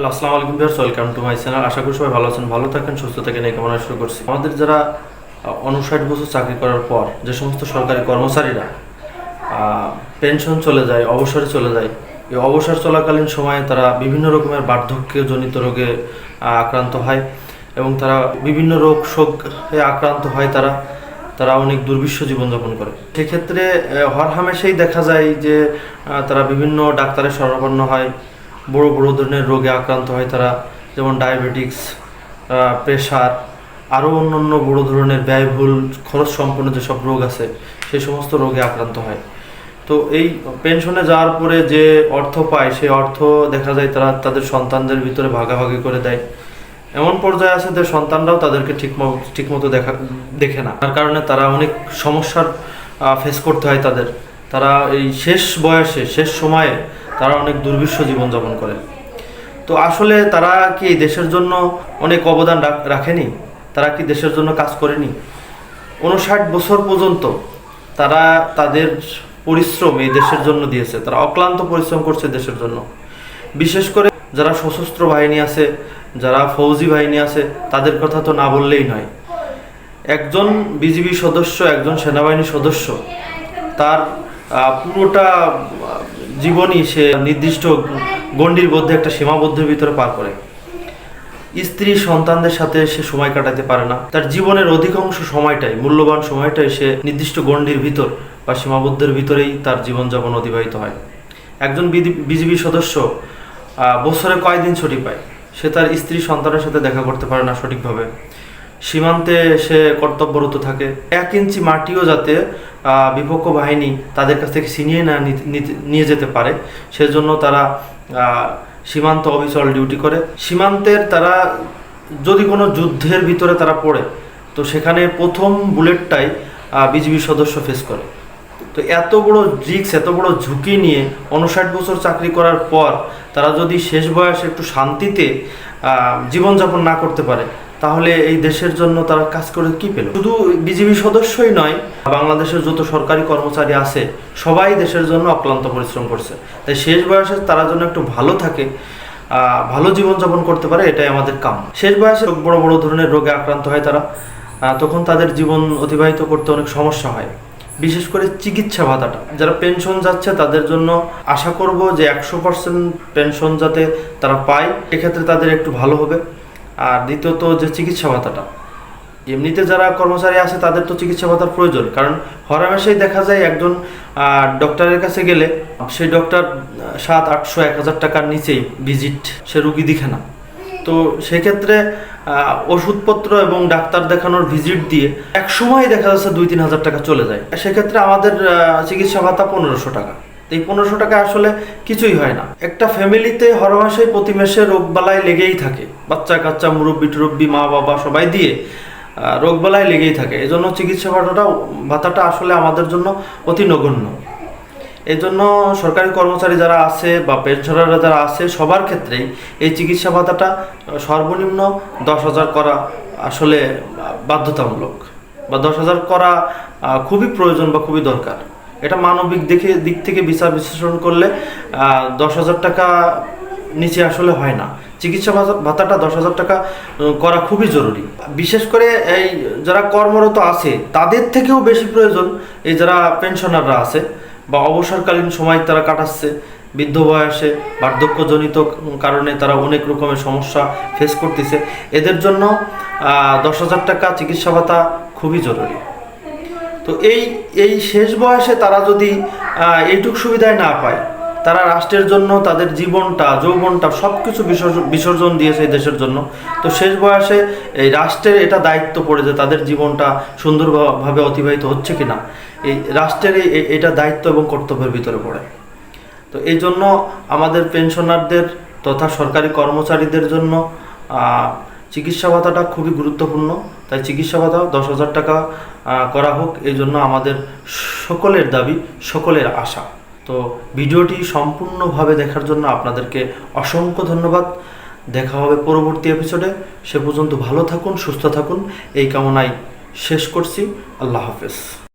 Hello, আসসালামু আলাইকুম viewers, welcome to my channel. আশা করি সবাই ভালো আছেন, ভালো থাকেন, সুস্থ থাকেন, এই কামনা শুরু করছি। আমাদের যারা উনষাট বছর চাকরি করার পর যে সমস্ত সরকারি কর্মচারীরা পেনশন চলে যায়, অবসরে চলে যায়, এই অবসর চলাকালীন সময়ে তারা বিভিন্ন রকমের বার্ধক্যজনিত রোগে আক্রান্ত হয় এবং তারা বিভিন্ন রোগ শোকে আক্রান্ত হয় তারা তারা অনেক দুর্বিশ্ব জীবনযাপন করে। সেক্ষেত্রে হরহামেশাই দেখা যায় যে তারা বিভিন্ন ডাক্তারের শরণাপন্ন হয় বড় বড় ধরনের রোগে আক্রান্ত হয় তারা, যেমন ডায়াবেটিক্স প্রেশার আরও অন্য অন্য বড় ধরনের ব্যয়বহুল খরচ সম্পন্ন যেসব রোগ আছে সেই সমস্ত রোগে আক্রান্ত হয়। তো এই পেনশনে যাওয়ার পরে যে অর্থ পায় সেই অর্থ দেখা যায় তারা তাদের সন্তানদের ভিতরে ভাগাভাগি করে দেয়। এমন পর্যায়ে আছে যে সন্তানরাও তাদেরকে ঠিক ঠিকমতো দেখা, দেখে না। তার কারণে তারা অনেক সমস্যার ফেস করতে হয় তাদের। তারা এই শেষ বয়সে, শেষ সময়ে তারা অনেক দুর্বিশ্ব জীবনযাপন করে। তো আসলে তারা কি দেশের জন্য অনেক অবদান রাখেনি? তারা কি দেশের জন্য কাজ করেনি? উনষাট বছর পর্যন্ত তারা তাদের পরিশ্রম এই দেশের জন্য দিয়েছে। তারা অক্লান্ত পরিশ্রম করছে দেশের জন্য। বিশেষ করে যারা সশস্ত্র বাহিনী আছে, যারা ফৌজি বাহিনী আছে, তাদের কথা তো না বললেই নয়। একজন বিজিবি সদস্য, একজন সেনাবাহিনীর সদস্য, তার পুরোটা জীবনই সে নির্দিষ্ট গণ্ডির মধ্যে একটা সীমাবদ্ধের ভিতরে পার করে। স্ত্রী সন্তানদের সাথে সে সময় কাটাতে পারে না। তার জীবনের অধিকাংশ সময়টাই, মূল্যবান সময়টাই সে নির্দিষ্ট গণ্ডির ভিতর বা সীমাবদ্ধের ভিতরেই তার জীবনযাপন অতিবাহিত হয়। একজন বিজিবি সদস্য বছরে কয়দিন ছুটি পায়? সে তার স্ত্রী সন্তানের সাথে দেখা করতে পারে না সঠিকভাবে। সীমান্তে সে কর্তব্যরত থাকে। এক ইঞ্চি মাটিও যাতে বিপক্ষ বাহিনী তাদের কাছ থেকে ছিনিয়ে না নিয়ে যেতে পারে, সেজন্য তারা সীমান্ত অবিচল ডিউটি করে। সীমান্তের তারা, যদি কোনো যুদ্ধের ভিতরে তারা পড়ে, তো সেখানে প্রথম বুলেটটাই বিজিবি সদস্য ফেস করে। তো এত বড় রিক্স এত বড় ঝুঁকি নিয়ে উনষাট বছর চাকরি করার পর তারা যদি শেষ বয়সে একটু শান্তিতে জীবনযাপন না করতে পারে, তাহলে এই দেশের জন্য তারা কাজ করে কি পেল? শুধু বিজিবি সদস্যই নয়, বাংলাদেশের যত সরকারি কর্মচারী আছে, সবাই দেশের জন্য অক্লান্ত পরিশ্রম করছে। তাই শেষ বয়সে তারা যেন একটু ভালো থাকে ভালো জীবনযাপন করতে পারে, এটাই আমাদের কাম শেষ বয়সে বড় বড় ধরনের রোগে আক্রান্ত হয় তারা তখন তাদের জীবন অতিবাহিত করতে অনেক সমস্যা হয়। বিশেষ করে চিকিৎসা ভাতাটা। যারা পেনশন যাচ্ছে, তাদের জন্য আশা করব যে একশো পার্সেন্ট পেনশন যাতে তারা পায়, এক্ষেত্রে তাদের একটু ভালো হবে। আর দ্বিতীয়ত যে চিকিৎসা ভাতাটা। এমনিতে যারা কর্মচারী আছে, তাদের তো চিকিৎসা ভাতার প্রয়োজন। কারণ হরামেশাই দেখা যায় একজন ডক্টরের কাছে গেলে, সেই ডক্টর সাত, আটশো, এক হাজার টাকার নিচেই ভিজিট সে রুগী দেখে না। তো সেক্ষেত্রে ওষুধপত্র এবং ডাক্তার দেখানোর ভিজিট দিয়ে এক সময় দেখা যাচ্ছে দুই তিন হাজার টাকা চলে যায়। সেক্ষেত্রে আমাদের চিকিৎসা ভাতা পনেরোশো টাকা। এই পনেরোশো টাকা আসলে কিছুই হয় না। একটা ফ্যামিলিতে হরমাসে প্রতি মাসে রোগবালাই লেগেই থাকে। বাচ্চা কাচ্চা মুরব্বি টুরব্বি মা বাবা সবাই দিয়ে আহ, রোগবালাই লেগেই থাকে। এই জন্য চিকিৎসা ভাতাটা ভাতাটা আসলে আমাদের জন্য অতি নগণ্য। এই জন্য সরকারি কর্মচারী যারা আছে বা পেনশনাররা যারা আছে, সবার ক্ষেত্রেই এই চিকিৎসা ভাতাটা সর্বনিম্ন দশ হাজার করা আসলে বাধ্যতামূলক বা দশ হাজার করা খুবই প্রয়োজন বা খুবই দরকার। এটা মানবিক দেখে, দিক থেকে বিচার বিশ্লেষণ করলে দশ হাজার টাকা নিচে আসলে হয় না। চিকিৎসা ভাতাটা দশ হাজার টাকা করা খুবই জরুরি। বিশেষ করে এই যারা কর্মরত আছে, তাদের থেকেও বেশি প্রয়োজন এই যারা পেনশনাররা আছে। বা অবসরকালীন সময় তারা কাটাচ্ছে, বৃদ্ধ বয়সে বার্ধক্যজনিত কারণে তারা অনেক রকমের সমস্যা ফেস করতেছে। এদের জন্য দশ হাজার টাকা চিকিৎসা ভাতা খুবই জরুরি। তো এই এই শেষ বয়সে তারা যদি এইটুক সুবিধায় না পায়, তারা রাষ্ট্রের জন্য তাদের জীবনটা, যৌবনটা সব কিছু বিসর্জন দিয়েছে এই দেশের জন্য। তো শেষ বয়সে এই রাষ্ট্রের এটা দায়িত্ব পড়ে যে তাদের জীবনটা সুন্দরভাবে অতিবাহিত হচ্ছে কিনা। এই রাষ্ট্রের এটা দায়িত্ব এবং কর্তব্যের ভিতরে পড়ে। তো এই জন্য আমাদের পেনশনারদের তথা সরকারি কর্মচারীদের জন্য চিকিৎসা ভাতাটা খুবই গুরুত্বপূর্ণ। তাই চিকিৎসা ভাতা দশ হাজার টাকা করা হোক, এই জন্য আমাদের সকলের দাবি, সকলের আশা। তো ভিডিওটি সম্পূর্ণভাবে দেখার জন্য আপনাদেরকে অসংখ্য ধন্যবাদ। দেখা হবে পরবর্তী এপিসোডে সে পর্যন্ত ভালো থাকুন, সুস্থ থাকুন। এই কামনায় শেষ করছি। আল্লাহ হাফেজ।